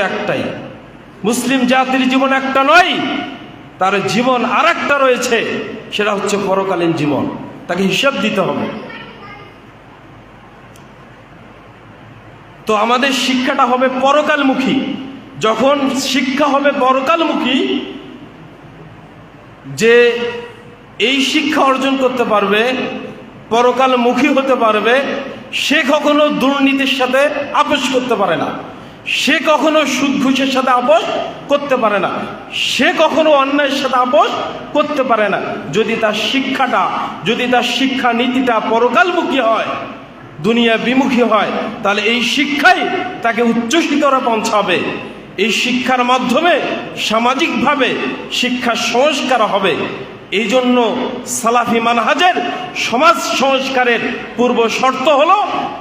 একটাই। মুসলিম জাতির জীবন একটা নয়, তার জীবন আর একটা রয়েছে, সেটা হচ্ছে পরকালীন জীবন। তাকে হিসাব দিতে হবে। তো আমাদের শিক্ষাটা হবে পরকালমুখী। যখন শিক্ষা হবে পরকালমুখী, যে এই শিক্ষা অর্জন করতে পারবে, পরকালমুখী হতে পারবে, সে কখনো দুর্নীতির সাথে আপোষ করতে পারে না। সে কখনো সুদ ঘুষের সাথে আপোষ করতে পারে না। সে কখনো অন্যায়ের সাথে আপোষ করতে পারে না। যদি তার শিক্ষাটা, যদি তার শিক্ষা নীতিটা পরকালমুখী হয়, দুনিয়া বিমুখী হয়, তাহলে এই শিক্ষাই তাকে উচ্চ শিখরে পৌঁছাবে। এই শিক্ষার মাধ্যমে সামাজিকভাবে শিক্ষা সংস্কার হবে। এই জন্য সালাফি মানহাজের সমাজ সংস্কারের পূর্ব শর্ত হল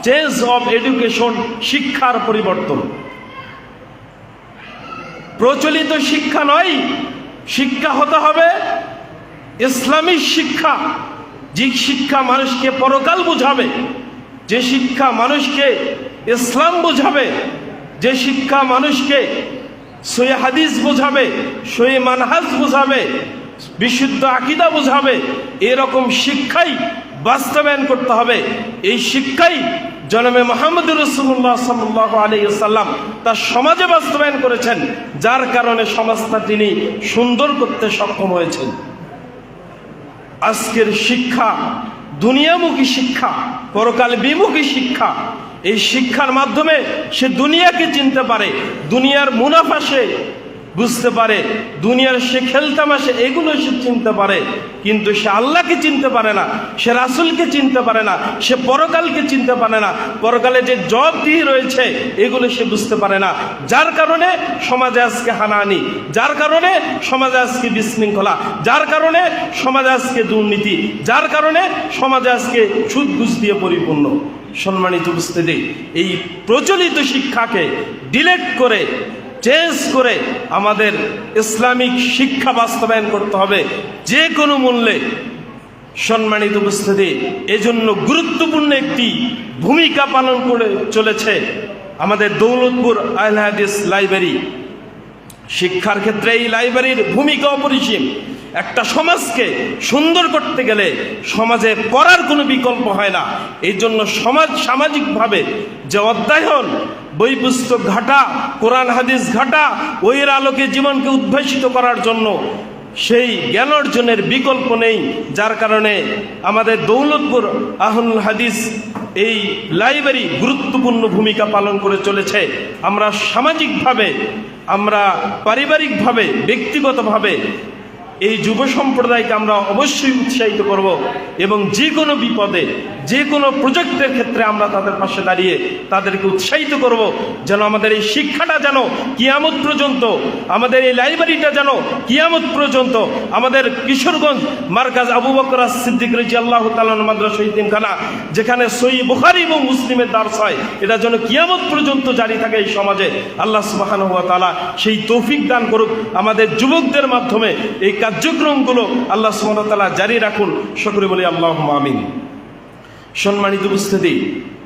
চেঞ্জ অফ এডুকেশন শিক্ষার পরিবর্তন। প্রচলিত শিক্ষা নয়, শিক্ষা হতে হবে ইসলামী শিক্ষা। যে শিক্ষা মানুষকে পরকাল বুঝাবে, যে শিক্ষা মানুষকে ইসলাম বোঝাবে, যে শিক্ষা মানুষকে সই হাদিস বোঝাবে সই মানহাজ বোঝাবে, বিশুদ্ধ আকিদা বোঝাবে, এরকম শিক্ষাই বাস্তবায়ন করতে হবে। এই শিক্ষাই জনমে মোহাম্মদ রসুল্লাহ সাল্লাহ আলিয়াল্লাম তার সমাজে বাস্তবায়ন করেছেন, যার কারণে সমাজটা তিনি সুন্দর করতে সক্ষম হয়েছেন। আজকের শিক্ষা, দুনিয়ামুখী শিক্ষা, পরকাল বিমুখী শিক্ষা, এই শিক্ষার মাধ্যমে সে দুনিয়াকে চিনতে পারে, দুনিয়ার মুনাফা সে বুঝতে পারে, দুনিয়ার সে খেলতামাশে এগুলো সে চিনতে পারে, কিন্তু সে আল্লাহকে চিনতে পারে না, সে রাসুলকে চিনতে পারে না, সে পরকালকে চিনতে পারে না, পরকালে যে জব দিয়ে রয়েছে, এগুলো সে বুঝতে পারে না। যার কারণে সমাজে আজকে হানাহানি, যার কারণে সমাজে আজকে বিশৃঙ্খলা, যার কারণে সমাজে আজকে দুর্নীতি, যার কারণে সমাজে আজকে সুদ ঘুষ দিয়ে পরিপূর্ণ। সম্মানিত বুঝতে উপস্থিতি, এই প্রচলিত শিক্ষাকে ডিলেট করে চেঞ্জ করে আমাদের ইসলামিক শিক্ষা বাস্তবায়ন করতে হবে। যে কোনো মূল্যে সম্মানিত উপস্থিতি, এজন্য গুরুত্বপূর্ণ একটি ভূমিকা পালন করে চলেছে আমাদের দৌলতপুর আল লাইব্রেরি। শিক্ষার ক্ষেত্রে এই লাইব্রেরির ভূমিকা অপরিসীম। একটা সমাজকে সুন্দর করতে গেলে সমাজে পড়ার কোনো বিকল্প হয় না। এই জন্য সমাজ সামাজিকভাবে যে অধ্যয়ন বই পুস্তক ঘাটা, কোরআন হাদিস ঘাটা ওইয়ের আলোকে জীবনকে উদ্ভাসিত করার জন্য সেই জ্ঞান অর্জনের বিকল্প নেই, যার কারণে আমাদের দৌলতপুর আহুল হাদিস এই লাইব্রেরি গুরুত্বপূর্ণ ভূমিকা পালন করে চলেছে। আমরা সামাজিকভাবে, আমরা পারিবারিকভাবে, ব্যক্তিগতভাবে এই যুব সম্প্রদায়কে আমরা অবশ্যই উৎসাহিত করব এবং যে কোনো বিপদে, যে কোনো প্রজেক্টের ক্ষেত্রে আমরা তাদের পাশে দাঁড়িয়ে তাদেরকে উৎসাহিত করব যেন আমাদের এই শিক্ষাটা যেন কিয়ামত পর্যন্ত, আমাদের এই লাইব্রেরিটা যেন কিয়ামত পর্যন্ত আমাদের কিশোরগঞ্জ মার্কাজ আবু বকর সিদ্দিক রেজি আল্লাহ তালন মাদ্রাসা ইতিমখানা যেখানে সই বুখারি এবং মুসলিমের দার্স হয়, এটা যেন কিয়ামত পর্যন্ত জারি থাকে এই সমাজে। আল্লাহ সুবাহান হুয়া তালা সেই তৌফিক দান করুক আমাদের যুবকদের মাধ্যমে এই কার্যক্রমগুলো আল্লাহ সুমতালা জারি রাখুন। সকলে বলি আল্লাহ আমিন। সম্মানিত উপস্থিতি।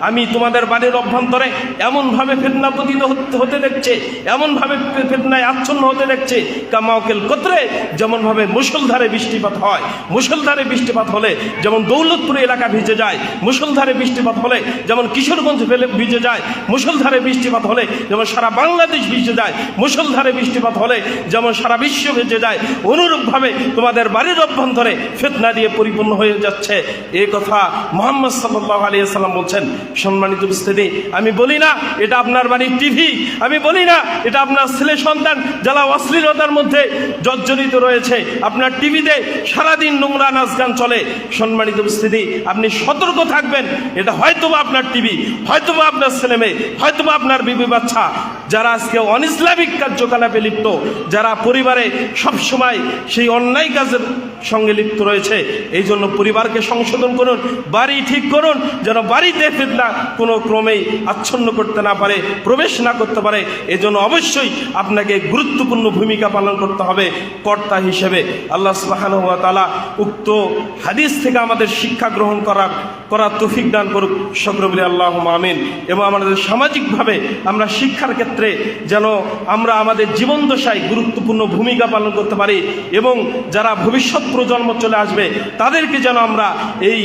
আমি তোমাদের বাড়ির অভ্যন্তরে এমনভাবে ফেতনা পতিত হতে- দেখছে, এমনভাবে ফেতনায় আচ্ছন্ন হতে দেখছে, কামাওকেল কোত্রে? যেমনভাবে মুসলধারে বৃষ্টিপাত হয় মুসলধারে বৃষ্টিপাত হলে যেমন দৌলতপুর এলাকা ভিজে যায় মুসলধারে বৃষ্টিপাত হলে যেমন কিশোরগঞ্জ ভিজে যায় মুসলধারে বৃষ্টিপাত হলে যেমন সারা বাংলাদেশ ভিজে যায় মুসলধারে বৃষ্টিপাত হলে যেমন সারা বিশ্ব ভিজে যায়, অনুরূপভাবে তোমাদের বাড়ির অভ্যন্তরে ফেতনা দিয়ে পরিপূর্ণ হয়ে যাচ্ছে। এই কথা মোহাম্মদ সাল্লাহ আলিয়া সাল্লাম বলছেন সম্মানিত উপস্থিতি। আমি বলি না, এটা আপনার বাড়ির টিভি। আমি বলি না, এটা আপনার ছেলে সন্তান যারা অশ্লীলতার মধ্যে জর্জরিত রয়েছে। আপনার টিভিতে সারাদিন নোংরা নাচ গান চলে। সম্মানিত উপস্থিতি, আপনি সতর্ক থাকবেন। এটা হয়তোবা আপনার টিভি, হয়তোবা আপনার ছেলে মেয়ে হয়তোবা আপনার বিবি বাচ্চা। যারা আজকে অনিসলামিক কার্যকলাপে লিপ্ত, যারা পরিবারে সবসময় সেই অন্যায় কাজের সঙ্গে লিপ্ত রয়েছে, এই জন্য পরিবারকে সংশোধন করুন, বাড়ি ঠিক করুন, যেন বাড়িতে ফিতনা কোনো ক্রমেই আচ্ছন্ন করতে না পারে, প্রবেশ না করতে পারে। এজন্য অবশ্যই আপনাকে গুরুত্বপূর্ণ ভূমিকা পালন করতে হবে কর্তা হিসেবে। আল্লাহ সুবাহান ওয়া তাআলা উক্ত হাদিস থেকে আমাদের শিক্ষা গ্রহণ করার করার তৌফিক দান করুক। সকরবলি আল্লাহ আমিন। এবং আমাদের সামাজিকভাবে আমরা শিক্ষার ক্ষেত্রে যেন আমরা আমাদের জীবনদশায় গুরুত্বপূর্ণ ভূমিকা পালন করতে পারি এবং যারা ভবিষ্যৎ প্রজন্ম চলে আসবে, তাদেরকে যেন আমরা এই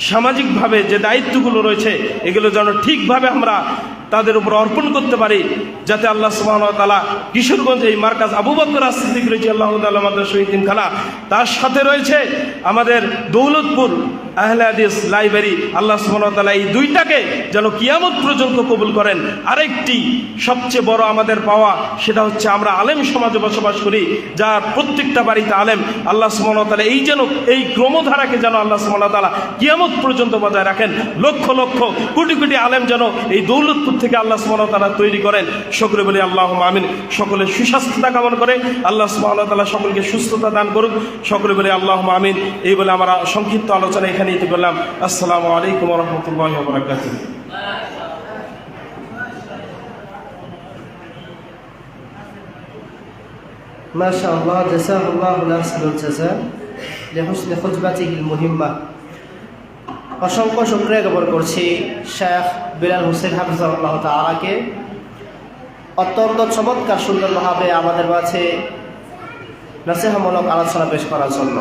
সামাজিকভাবে যে দায়িত্বগুলো রয়েছে, এগুলো যেন ঠিকভাবে আমরা তাদের উপর অর্পণ করতে পারি, যাতে আল্লাহ সুবাহ তালা কিশোরগঞ্জ এই মার্কাজ আবু বকর আসিদ্দিক রয়েছে আল্লাহ তাল্লাহ মাদ্রাস খালা, তার সাথে রয়েছে আমাদের দৌলতপুর আহলাদিস লাইব্রেরি। আল্লাহ ওয়া এই দুইটাকে যেন কিয়ামত পর্যন্ত কবুল করেন। আরেকটি সবচেয়ে বড় আমাদের পাওয়া, সেটা হচ্ছে আমরা আলেম সমাজে বসবাস করি, যার প্রত্যেকটা বাড়িতে আলেম। আল্লাহ ওয়া এই যেন, এই ক্রমধারাকে যেন আল্লাহ ওয়া কিয়ামত পর্যন্ত বজায় রাখেন। লক্ষ লক্ষ, কোটি কোটি আলেম যেন এই দৌলতপুর থেকে আল্লাহ সুবহানাহু ওয়া তাআলা তৈরি করেন সকলে বলি আল্লাহ আমিন সকলে সুস্বাস্থ্যতা কামনা করে আল্লাহ সুবহানাহু ওয়া তাআলা সকলকে সুস্থতা দান করুক সকলে বলি আল্লাহ আমিন এই বলে আমরা সংক্ষিপ্ত আলোচনা এখানে ইতি করলাম আসসালামু আলাইকুম রহমতুল্লাহ বরাকাতুহ ما شاء الله جزاه الله الأحسن الجزاء لحسن خطبته المهمة অসংখ্য শুক্রিয়া জ্ঞাপন করছি শেখ বিলাল হোসেন হাফিজাল্লাহ তালাকে অত্যন্ত চমৎকার সুন্দরভাবে আমাদের মাঝে নাসিহামূলক আলোচনা পেশ করার জন্য।